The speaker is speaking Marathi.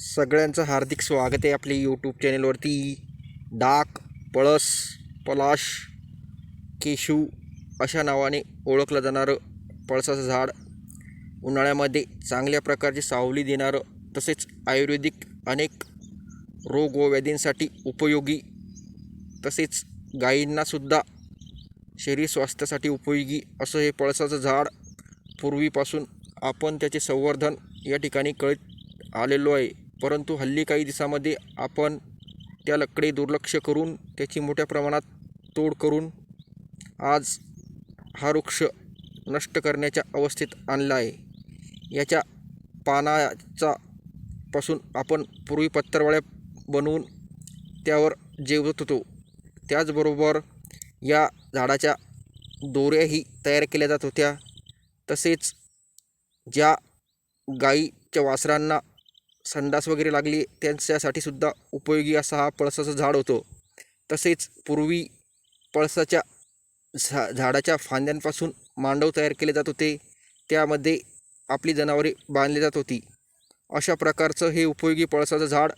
सगळ्यांचं हार्दिक स्वागत आहे आपल्या यूट्यूब चॅनेलवरती डाक पळस पलाश केशू अशा नावाने ओळखलं जाणारं पळसाचं झाड. उन्हाळ्यामध्ये चांगल्या प्रकारची सावली देणारं तसेच आयुर्वेदिक अनेक रोग व व्याधींसाठी उपयोगी तसेच गायींनासुद्धा शरीर स्वास्थ्यासाठी उपयोगी असं हे पळसाचं झाड पूर्वीपासून आपण त्याचे संवर्धन या ठिकाणी करीत आलेलो आहे. परंतु हल्ली काही दिवसामध्ये आपण त्या लकडे दुर्लक्ष करून त्याची मोठ्या प्रमाणात तोड करून आज हा वृक्ष नष्ट करण्याच्या अवस्थेत आणला आहे. याच्या पानाचा पासून आपण पूर्वी पत्तरवळ्या बनवून त्यावर जेवत होतो. त्याचबरोबर या झाडाच्या दोऱ्याही तयार केल्या जात होत्या. तसेच ज्या गाईच्या वासरांना संडास वगैरे लागली त्यांच्यासाठी सुद्धा उपयोगी असा हा पळसाचं झाड होतं. तसेच पूर्वी पळसाच्या झा झाडाच्या फांद्यांपासून मांडव तयार केले जात होते. त्यामध्ये आपली जनावरे बांधली जात होती. अशा प्रकारचं हे उपयोगी पळसाचं झाड